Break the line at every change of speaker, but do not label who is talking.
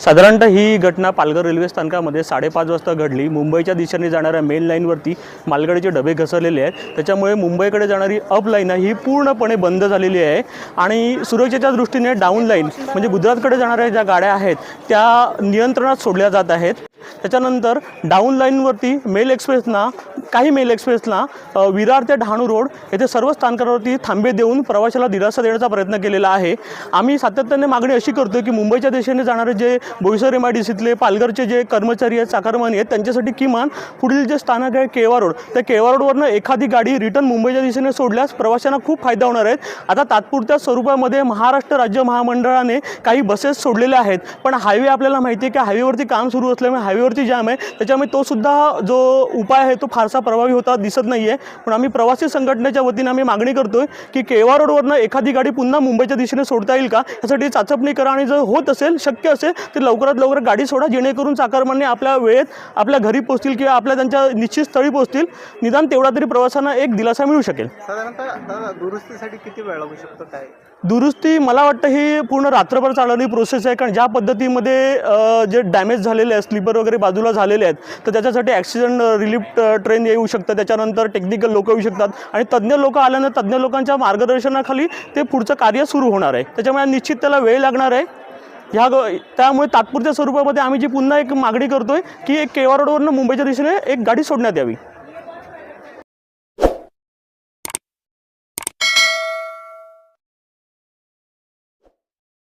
साधारणतः ही घटना पालघर रेल्वे स्थानकामध्ये साडेपाच वाजता घडली. मुंबईच्या दिशेने जाणाऱ्या मेन लाईनवरती मालगाडीचे डबे घसरलेले आहेत. त्याच्यामुळे मुंबईकडे जाणारी अप लाईन ही पूर्णपणे बंद झालेली आहे. आणि सुरक्षेच्या दृष्टीने डाऊन लाईन म्हणजे गुजरातकडे जाणाऱ्या ज्या गाड्या आहेत त्या नियंत्रणात सोडल्या जात आहेत. त्याच्यानंतर डाऊन लाईनवरती मेल एक्सप्रेसना काही मेल एक्सप्रेसला विरार ते डहाणू रोड येथे सर्व स्थानकावरती थांबे देऊन प्रवाशाला दिलासा देण्याचा प्रयत्न केलेला आहे. आम्ही सातत्याने मागणी अशी करतो की मुंबईच्या दिशेने जाणारे जे बोईसर एम आय डी सीतले पालघरचे जे कर्मचारी आहेत चाकरमानी आहेत त्यांच्यासाठी किमान पुढील जे स्थानक आहे केवा रोड. त्या केवा रोडवरनं एखादी गाडी रिटर्न मुंबईच्या दिशेने सोडल्यास प्रवाशांना खूप फायदा होणार आहेत आता तात्पुरत्या स्वरूपामध्ये महाराष्ट्र राज्य महामंडळाने काही बसेस सोडलेल्या आहेत. पण हायवे आपल्याला माहिती आहे की हायवेवरती काम सुरू असल्यामुळे हायवेवरती जाम आहे. त्याच्यामुळे तो सुद्धा जो उपाय आहे तो फारसा प्रभावी होता दिसत नाही आहे पण आम्ही प्रवासी संघटनेच्या वतीने आम्ही मागणी करतोय की केवा रोडवरनं एखादी गाडी पुन्हा मुंबईच्या दिशेने सोडता येईल का? यासाठी चाचपणी करा आणि जर होत असेल शक्य असेल तर लवकरात लवकर गाडी सोडा जेणेकरून चाकरमान्य आपल्या वेळेत आपल्या घरी पोहोचतील किंवा आपल्या त्यांच्या निश्चित स्थळी पोहोचतील. निदान तेवढा तरी प्रवाशांना एक दिलासा मिळू शकेल.
साधारणतः दुरुस्तीसाठी किती वेळ लागू शकतो? काय?
दुरुस्ती मला वाटतं ही पूर्ण रात्रभर चालणारी प्रोसेस आहे. कारण ज्या पद्धतीमध्ये जे डॅमेज झालेले आहेत स्लीपर वगैरे बाजूला झालेले आहेत तर त्याच्यासाठी ॲक्सिडेंट रिलीफ ट्रेन येऊ शकतं. त्याच्यानंतर टेक्निकल लोक येऊ शकतात. आणि तज्ज्ञ लोक आल्यानंतर तज्ज्ञ लोकांच्या मार्गदर्शनाखाली ते पुढचं कार्य सुरू होणार आहे. त्याच्यामुळे निश्चित त्याला वेळ लागणार आहे. ह्या ग त्यामुळे तात्पुरत्या स्वरूपामध्ये आम्ही जी पुन्हा एक मागणी करतो आहे की एक केवा रोडवरनं मुंबईच्या दिशेने एक गाडी सोडण्यात यावी.